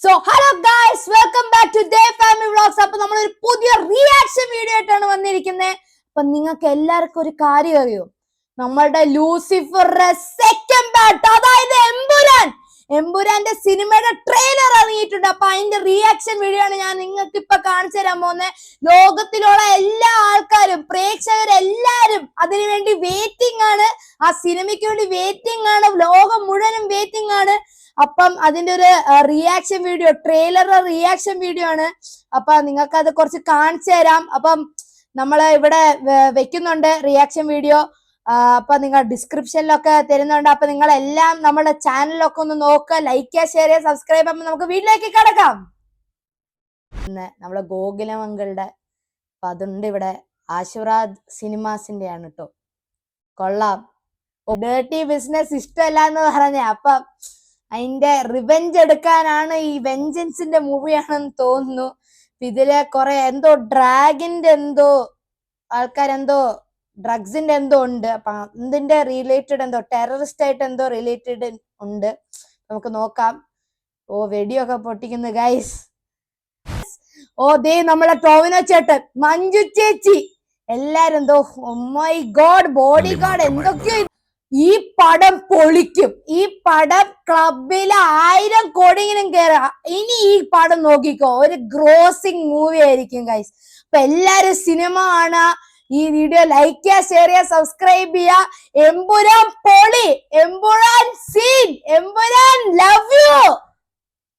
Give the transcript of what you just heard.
So hello guys welcome back to the family vlogs അപ്പൊ നമ്മൾ ഒരു പുതിയ റിയാക്ഷൻ വീഡിയോ ആയിട്ടാണ് വന്നിരിക്കുന്നത് അപ്പൊ നിങ്ങൾക്ക് എല്ലാവർക്കും ഒരു കാര്യം അറിയോ? നമ്മളുടെ ലൂസിഫറുടെ സെക്കൻഡ് പാർട്ട് അതായത് എംപുരാൻ എംപുരാന്റെ സിനിമയുടെ ട്രെയിലർ ഇറങ്ങിയിട്ടുണ്ട്. അപ്പൊ അതിന്റെ റിയാക്ഷൻ വീഡിയോ ആണ് ഞാൻ നിങ്ങൾക്ക് ഇപ്പൊ കാണിച്ചു തരാൻ പോകുന്നത് ലോകത്തിലുള്ള എല്ലാ ആൾക്കാരും പ്രേക്ഷകരെല്ലാരും അതിനുവേണ്ടി വെയിറ്റിംഗ് ആണ്. ആ സിനിമയ്ക്ക് വേണ്ടി വെയിറ്റിംഗ് ആണ്. ലോകം മുഴുവനും വെയിറ്റിംഗ് ആണ്. അപ്പം അതിന്റെ ഒരു റിയാക്ഷൻ വീഡിയോ ട്രെയിലറുടെ റിയാക്ഷൻ വീഡിയോ ആണ്. അപ്പൊ നിങ്ങൾക്ക് അത് കുറച്ച് കാണിച്ചു തരാം. അപ്പം നമ്മൾ ഇവിടെ വെക്കുന്നുണ്ട് റിയാക്ഷൻ വീഡിയോ അപ്പൊ നിങ്ങൾ ഡിസ്ക്രിപ്ഷനിലൊക്കെ തരുന്നുണ്ട്. അപ്പൊ നിങ്ങൾ എല്ലാം നമ്മുടെ ചാനലിലൊക്കെ ഒന്ന് നോക്കുക ലൈക്ക് ഷെയർ ചെയ്യുക സബ്സ്ക്രൈബ് ചെയ്യുമ്പോൾ നമുക്ക് വീട്ടിലേക്ക് കിടക്കാം. നമ്മുടെ ഗോകുലമംഗളുടെ അപ്പൊ അതുണ്ട് ഇവിടെ. ആശുറാദ് സിനിമാസിന്റെ ആണ് കേട്ടോ കൊള്ളാം ഡേർട്ടി ബിസിനസ് ഇഷ്ടമല്ല എന്ന് പറഞ്ഞ. അപ്പൊ അതിന്റെ റിവെഞ്ച് എടുക്കാനാണ് ഈ വെഞ്ചൻസിന്റെ മൂവിയാണെന്ന് തോന്നുന്നു. ഇതിലെ കൊറേ എന്തോ ഡ്രാഗിന്റെ എന്തോ ആൾക്കാരെന്തോ ഡ്രഗ്സിന്റെ എന്തോ ഉണ്ട്. അപ്പൊ അതിന്റെ റിലേറ്റഡ് എന്തോ ടെററിസ്റ്റ് ആയിട്ട് എന്തോ റിലേറ്റഡ് ഉണ്ട്. നമുക്ക് നോക്കാം. ഓ വെടിയൊക്കെ പൊട്ടിക്കുന്നു ഗൈസ് ഓ ദേ നമ്മളെ ടോവിനോ ചേട്ടൻ മഞ്ജു ചേച്ചി. എല്ലാരും എന്തോ മൈ ഗോഡ് ബോഡി ഗാർഡ് എന്തൊക്കെയോ. ഈ പടം പൊളിക്കും. ഈ പടം ക്ലബിൽ ആയിരം കോടിയിലും കയറാം ഇനി ഈ പടം നോക്കിക്കോ. ഒരു ഗ്രോസിംഗ് മൂവി ആയിരിക്കും ഗൈസ് അപ്പൊ എല്ലാരും സിനിമ ആണ് ഈ വീഡിയോ ലൈക്ക് ചെയ്യുക ഷെയർ ചെയ്യുക സബ്സ്ക്രൈബ് ചെയ്യുക. എമ്പുരാൻ പൊളി. Empuraan scene Empuraan love you